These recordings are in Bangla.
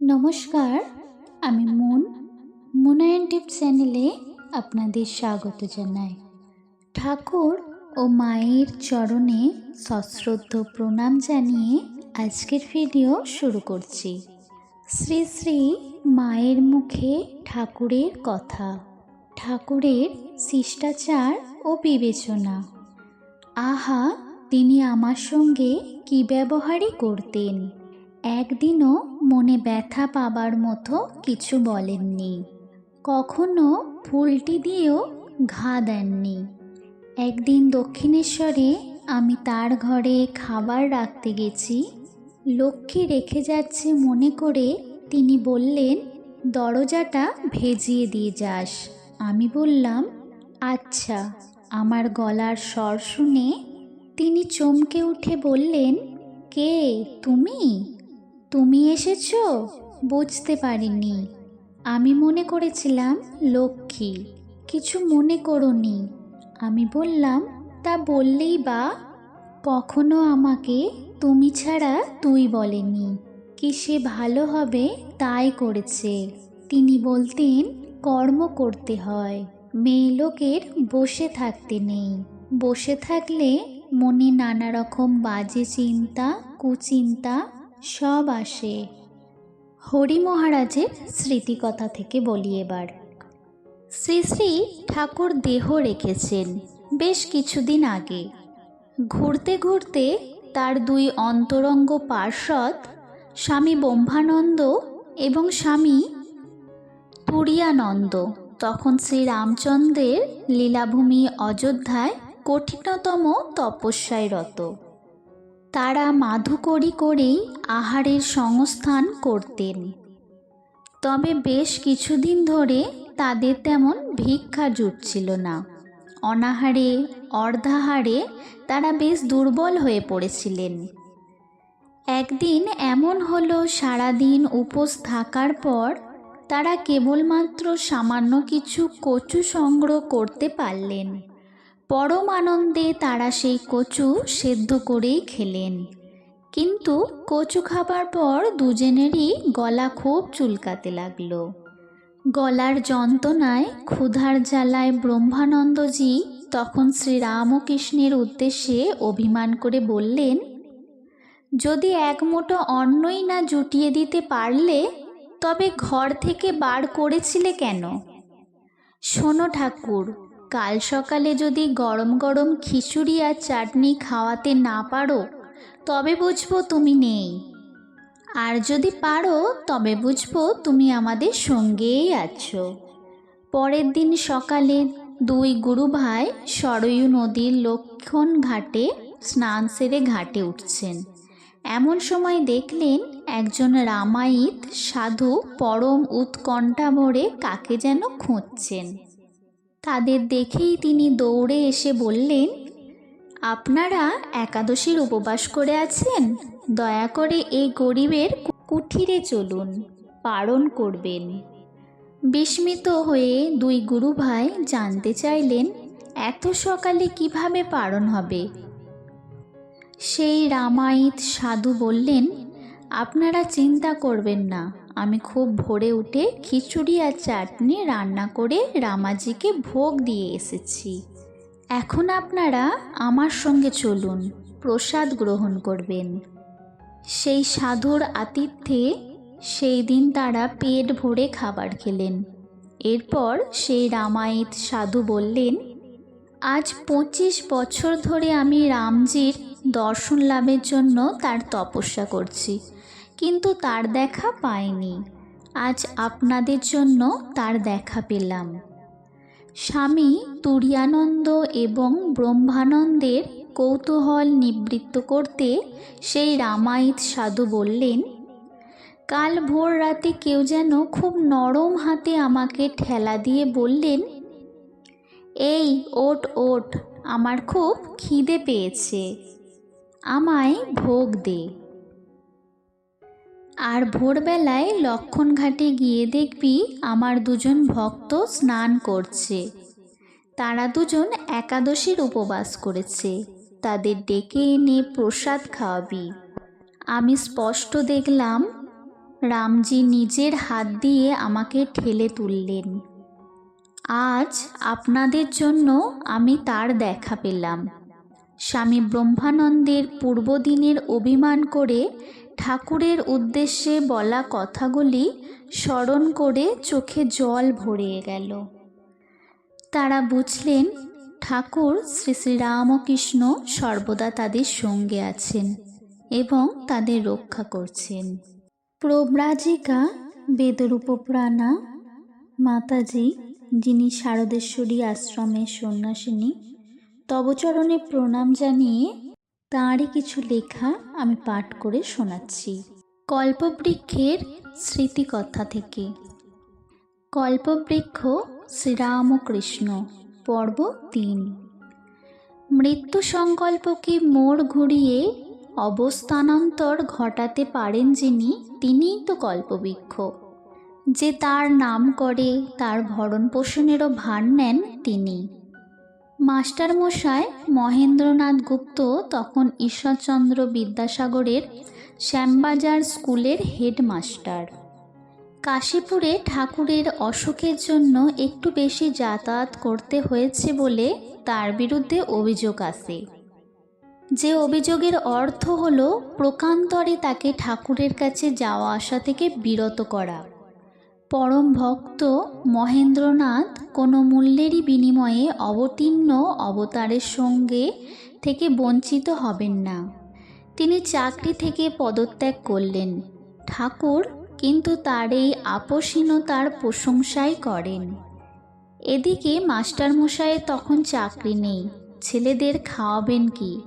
নমস্কার, আমি মন মুনায়ন টিপ চ্যানেলে আপনাদের স্বাগত জানাই। ঠাকুর ও মায়ের চরণে সশ্রদ্ধ প্রণাম জানিয়ে আজকের ভিডিও শুরু করছি। শ্রী শ্রী মায়ের মুখে ঠাকুরের কথা, ঠাকুরের শিষ্টাচার ও বিবেচনা। আহা, তিনি আমার সঙ্গে কী ব্যবহারই করতেন? একদিনও মনে ব্যথা পাবার মতো কিছু বলেননি। কখনো ফুলটি দিয়েও ঘা দেননি। একদিন দক্ষিণেশ্বরে আমি তার ঘরে খাবার রাখতে গেছি। লক্ষ্মী রেখে যাচ্ছে মনে করে তিনি বললেন, দরজাটা ভেজিয়ে দিয়ে যাস। আমি বললাম আচ্ছা। আমার গলার স্বর শুনে তিনি চমকে উঠে বললেন, কে? তুমি? তুমি এসেছ? বুঝতে পারিনি। আমি মনে করেছিলাম, লক্ষ্মী। কিছু মনে করনি। আমি বললাম, তা বললেই বা। কখনো আমাকে তুমি ছাড়া তুই বলেনি। কি সে ভালো হবে তাই করেছে। তিনি বলতেন, কর্ম করতে হয়। মেয়ে লোকের বসে থাকতে নেই। বসে থাকলে মনে নানা রকম বাজে চিন্তা, কুচিন্তা সব আসে। হরি মহারাজের স্মৃতিকথা থেকে বলি এবার। শ্রী শ্রী ঠাকুর দেহ রেখেছেন বেশ কিছুদিন আগে। ঘুরতে ঘুরতে তার দুই অন্তরঙ্গ পার্ষদ স্বামী ব্রহ্মানন্দ এবং স্বামী তুরিয়ানন্দ, তখন শ্রী রামচন্দ্রের লীলাভূমি অযোধ্যায় কঠিনতম তপস্যায় রত তারা মাধুকরি করেই আহারের সংস্থান করতেন। তবে বেশ কিছুদিন ধরে তাদের তেমন ভিক্ষা জুটছিল না। অনাহারে, অর্ধাহারে তারা বেশ দুর্বল হয়ে পড়েছিলেন। একদিন এমন হলো, সারাদিন উপোস থাকার পর তারা কেবলমাত্র সামান্য কিছু কচু সংগ্রহ করতে পারলেন। পরম আনন্দে তারা সেই কচু সেদ্ধ করেই খেলেন। কিন্তু কচু খাবার পর দুজনেরই গলা খুব চুলকাতে লাগল। গলার যন্ত্রণায় ক্ষুধার জ্বালায় ব্রহ্মানন্দজি তখন শ্রীরামকৃষ্ণের উদ্দেশ্যে অভিমান করে বললেন, যদি এক মুঠো অন্নই না জুটিয়ে দিতে পারলে, তবে ঘর থেকে বার করেছিলে কেন? শোনো ঠাকুর কাল সকালে যদি গরম গরম খিচুড়ি আর চাটনি খাওয়াতে না পারো, তবে বুঝব তুমি নেই। আর যদি পারো, তবে বুঝব তুমি আমাদের সঙ্গেই আছো। পরের দিন সকালে দুই গুরু ভাই সরয়ু নদীর লক্ষণ ঘাটে স্নান সেরে ঘাটে উঠছেন। এমন সময় দেখলেন একজন রামায়িত সাধু পরম উৎকণ্ঠা ভরে কাকে যেন খুঁজছেন। তাদের দেখেই তিনি দৌড়ে এসে বললেন, আপনারা একাদশীর উপবাস করে আছেন? দয়া করে এই গরিবের কুঠিরে চলুন পালন করবেন। বিস্মিত হয়ে দুই গুরু ভাই জানতে চাইলেন, এত সকালে কীভাবে পালন হবে? সেই রামায়িত সাধু বললেন আপনারা চিন্তা করবেন না। আমি খুব ভোরে উঠে খিচুড়ি আর চাটনি রান্না করে রামাজিকে ভোগ দিয়ে এসেছি। এখন আপনারা আমার সঙ্গে চলুন, প্রসাদ গ্রহণ করবেন। সেই সাধুর আতিথ্যে সেই দিন তারা পেট ভরে খাবার খেলেন। এরপর সেই রামায়িত সাধু বললেন, আজ পঁচিশ বছর ধরে আমি রামজির দর্শন লাভের জন্য তার তপস্যা করছি। কিন্তু তার দেখা পাইনি। আজ আপনাদের জন্য তার দেখা পেলাম। স্বামী তুরিয়ানন্দ এবং ব্রহ্মানন্দের কৌতূহল নিবৃত্ত করতে সেই রামায়িত সাধু বললেন, কাল ভোর রাতে কেউ যেন খুব নরম হাতে আমাকে ঠেলা দিয়ে বললেন, এই ওট ওট আমার খুব খিদে পেয়েছে, আমায় ভোগ দে আর ভোরবেলায় লক্ষণ ঘাটে গিয়ে দেখবি আমার দুজন ভক্ত স্নান করছে। তারা দুজন একাদশীর উপবাস করেছে। তাদের ডেকে এনে প্রসাদ খাওয়াবি। আমি স্পষ্ট দেখলাম, রামজি নিজের হাত দিয়ে আমাকে ঠেলে তুললেন। আজ আপনাদের জন্য আমি তার দেখা পেলাম। স্বামী ব্রহ্মানন্দের পূর্বদিনের অভিমান করে ঠাকুরের উদ্দেশ্যে বলা কথাগুলি স্মরণ করে চোখে জল ভরিয়ে গেল। তারা বুঝলেন, ঠাকুর শ্রী শ্রী রামকৃষ্ণ সর্বদা তাদের সঙ্গে আছেন এবং তাদের রক্ষা করছেন। প্রব্রাজিকা বেদরূপপ্রাণা, মাতাজি, যিনি শারদেশ্বরী আশ্রমের সন্ন্যাসিনী তবচরণে প্রণাম জানিয়ে তাঁরই কিছু লেখা আমি পাঠ করে শোনাচ্ছি। কল্পবৃক্ষের স্মৃতিকথা থেকে। কল্পবৃক্ষ শ্রীরামকৃষ্ণ, পর্ব তিন। মৃত্যু সংকল্পকে মোড় ঘুরিয়ে অবস্থানান্তর ঘটাতে পারেন যিনি, তিনিই তো কল্পবৃক্ষ। যে তার নাম করে, তার ভরণ পোষণেরও ভার নেন তিনি। মাস্টারমশাই মহেন্দ্রনাথ গুপ্ত তখন ঈশ্বরচন্দ্র বিদ্যাসাগরের শ্যামবাজার স্কুলের হেডমাস্টার। কাশীপুরে ঠাকুরের অসুখের জন্য একটু বেশি যাতায়াত করতে হয়েছে বলে তার বিরুদ্ধে অভিযোগ আসে যে অভিযোগের অর্থ হলো, প্রকান্তরে তাকে ঠাকুরের কাছে যাওয়া আসা থেকে বিরত করা। পরম ভক্ত মহেন্দ্রনাথ কোনো মূল্যেরই বিনিময়ে অবতীর্ণ অবতারের সঙ্গে থেকে বঞ্চিত হবেন না। তিনি চাকরি থেকে পদত্যাগ করলেন। ঠাকুর কিন্তু তার এই আপসীনতার প্রশংসাই করেন। এদিকে মাস্টারমশাইয়ের তখন চাকরি নেই, ছেলেদের খাওয়াবেন কি?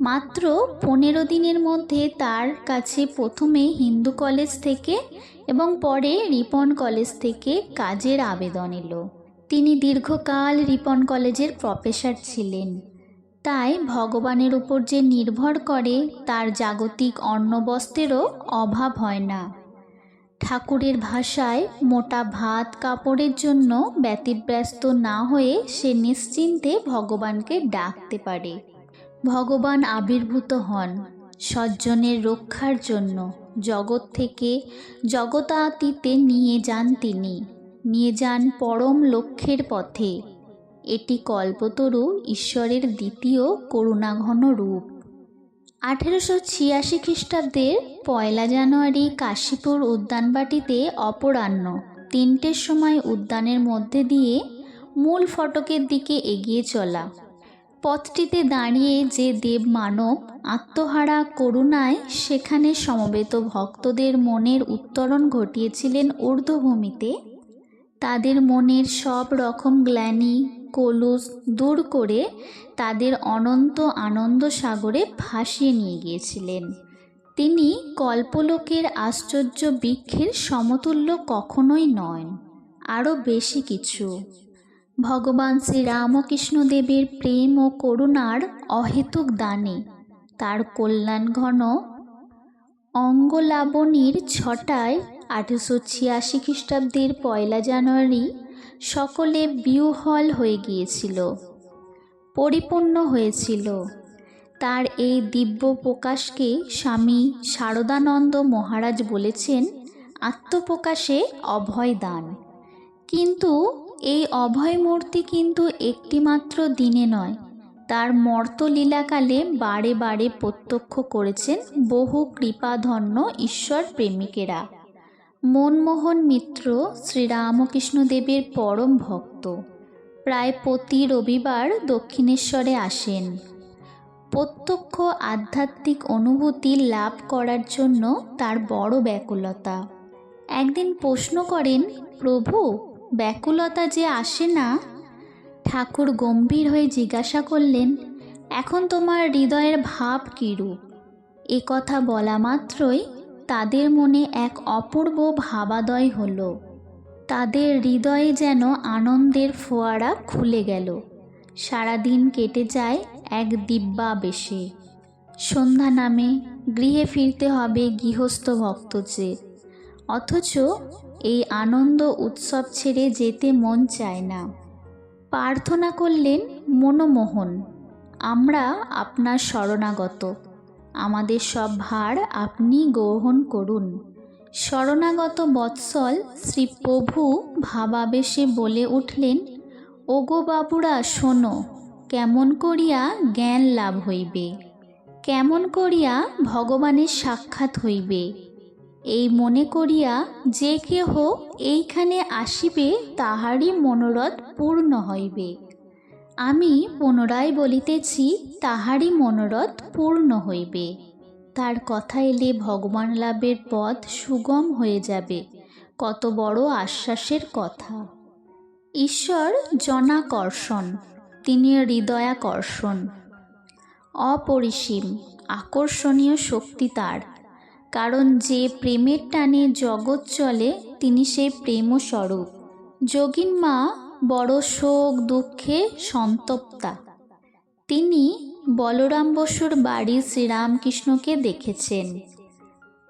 মাত্র পনেরো দিনের মধ্যে তার কাছে প্রথমে হিন্দু কলেজ থেকে এবং পরে রিপন কলেজ থেকে কাজের আবেদন এলো। তিনি দীর্ঘকাল রিপন কলেজের প্রফেসর ছিলেন। তাই ভগবানের উপর যে নির্ভর করে, তার জাগতিক অন্নবস্ত্রেরও অভাব হয় না। ঠাকুরের ভাষায় মোটা ভাত কাপড়ের জন্য ব্যতিব্যস্ত না হয়ে সে নিশ্চিন্তে ভগবানকে ডাকতে পারে। ভগবান আবির্ভূত হন সজ্জনের রক্ষার জন্য। জগৎ থেকে জগতাতীতে নিয়ে যান তিনি। নিয়ে যান পরম লক্ষ্যের পথে। এটি কল্পতরু ঈশ্বরের দ্বিতীয় করুণাঘন রূপ। আঠেরোশো ছিয়াশি খ্রিস্টাব্দের পয়লা জানুয়ারি কাশীপুর উদ্যানবাটিতে অপরাহ্ন তিনটের সময় উদ্যানের মধ্যে দিয়ে মূল ফটকের দিকে এগিয়ে চলা। পথটিতে দাঁড়িয়ে যে দেব মানব আত্মহারা করুণায় সেখানে সমবেত ভক্তদের মনের উত্তরণ ঘটিয়েছিলেন ঊর্ধ্বভূমিতে। তাদের মনের সব রকম গ্লানি, কলুষ দূর করে তাদের অনন্ত আনন্দ সাগরে ভাসিয়ে নিয়ে গিয়েছিলেন। তিনি কল্পলোকের আশ্চর্য বৃক্ষের সমতুল্য কখনোই নয় আরও বেশি কিছু। ভগবান শ্রী রামকৃষ্ণদেবের প্রেম ও করুণার অহেতুক দানে। তার কল্যাণ ঘন অঙ্গলাবণীর ছটায় আঠেরোশো ছিয়াশি খ্রিস্টাব্দের পয়লা জানুয়ারি সকলে বিউহল হয়ে গিয়েছিল, পরিপূর্ণ হয়েছিল। তার এই দিব্য প্রকাশকে স্বামী শারদানন্দ মহারাজ বলেছেন, আত্মপ্রকাশে অভয় দান। কিন্তু এই অভয় মূর্তি কিন্তু একটিমাত্র দিনে নয়, তার মর্তলীলাকালে বারে বারে প্রত্যক্ষ করেছেন বহু কৃপাধন্য ঈশ্বর প্রেমিকেরা। মনমোহন মিত্র শ্রীরামকৃষ্ণদেবের পরম ভক্ত। প্রায় প্রতি রবিবার দক্ষিণেশ্বরে আসেন। প্রত্যক্ষ আধ্যাত্মিক অনুভূতি লাভ করার জন্য তার বড় ব্যাকুলতা। একদিন প্রশ্ন করেন, প্রভু ব্যাকুলতা যে আসে না, ঠাকুর গম্ভীর হয়ে জিজ্ঞাসা করলেন, এখন তোমার হৃদয়ের ভাব কীরূপ এ কথা বলা মাত্রই তাদের মনে এক অপূর্ব ভাবাদয় হলো। তাদের হৃদয়ে যেন আনন্দের ফোয়ারা খুলে গেল। সারাদিন কেটে যায় এক দিব্যাবেশে। সন্ধ্যা নামে গৃহে ফিরতে হবে গৃহস্থ ভক্তদের অথচ এই আনন্দ উৎসব ছেড়ে যেতে মন চায় না। প্রার্থনা করলেন, মনমোহন, আমরা আপনার শরণাগত। আমাদের সব ভার আপনি গ্রহণ করুন। শরণাগত বৎসল শ্রী প্রভু ভাবাবেশে বলে উঠলেন, ওগো বাবুরা, শোনো, কেমন করিয়া জ্ঞান লাভ হইবে? কেমন করিয়া ভগবানের সাক্ষাৎ হইবে? এই মনে করিয়া যে কেহ এইখানে আসিবে, তাহারই মনোরথ পূর্ণ হইবে। আমি পুনরায় বলিতেছি, তাহারই মনোরথ পূর্ণ হইবে। তার কথা এলে ভগবান লাভের পথ সুগম হয়ে যাবে। কত বড় আশ্বাসের কথা। ঈশ্বর জনাকর্ষণ, তিনি হৃদয়াকর্ষণ। অপরিসীম, আকর্ষণীয় শক্তি তার। কারণ যে প্রেমের টানে জগৎ চলে, তিনি সেই প্রেমস্বরূপ। যোগিন মা বড় শোক, দুঃখে সন্তপ্তা। তিনি বলরাম বসুর বাড়ি শ্রীরামকৃষ্ণকে দেখেছেন।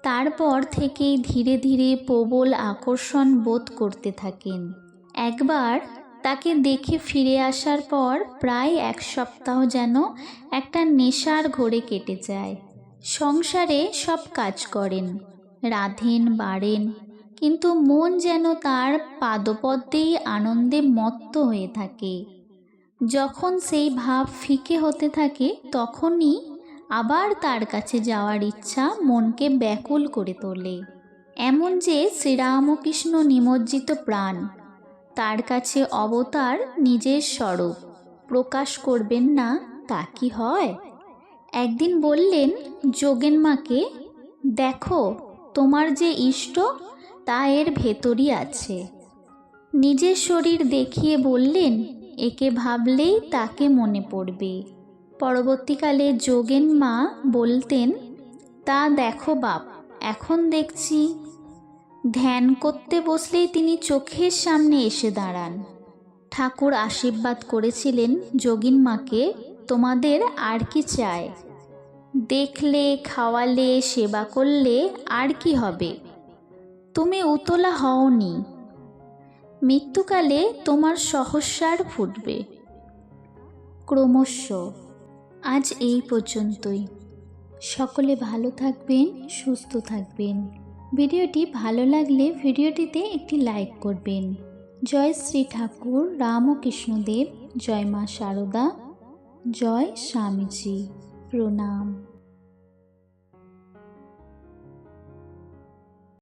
তারপর থেকেই ধীরে ধীরে প্রবল আকর্ষণ বোধ করতে থাকেন। একবার তাকে দেখে ফিরে আসার পর প্রায় এক সপ্তাহ যেন একটা নেশার ঘোরে কেটে যায়। সংসারে সব কাজ করেন, রাধেন, বাড়েন, কিন্তু মন যেন তার পাদপদ্মেই আনন্দে মত্ত হয়ে থাকে। যখন সেই ভাব ফিকে হতে থাকে, তখনই আবার তার কাছে যাওয়ার ইচ্ছা মনকে ব্যাকুল করে তোলে। এমন যে শ্রীরামকৃষ্ণ নিমজ্জিত প্রাণ, তার কাছে অবতার নিজের স্বরূপ, প্রকাশ করবেন না তা কি হয়? একদিন বললেন, যোগেন মাকে, দেখো, তোমার যে ইষ্ট, তা এর ভেতরই আছে। নিজের শরীর দেখিয়ে বললেন, একে ভাবলেই তাকে মনে পড়বে। পরবর্তীকালে যোগেন মা বলতেন, তা দেখো বাপ, এখন দেখছি। ধ্যান করতে বসলেই তিনি চোখের সামনে এসে দাঁড়ান। ঠাকুর আশীর্বাদ করেছিলেন যোগিন মাকে। তোমাদের আর কি চায়? দেখলে, খাওয়ালে, সেবা করলে আর কি হবে? তুমি উতলা হওনি। মৃত্যুকালে তোমার সহস্যার ফুটবে। ক্রমশ, আজ এই পর্যন্তই। সকলে ভালো থাকবেন, সুস্থ থাকবেন। ভিডিওটি ভালো লাগলে ভিডিওটিতে একটি লাইক করবেন। জয় শ্রী ঠাকুর, রামকৃষ্ণদেব, জয় মা শারদা জয় স্বামীজি। প্রণাম।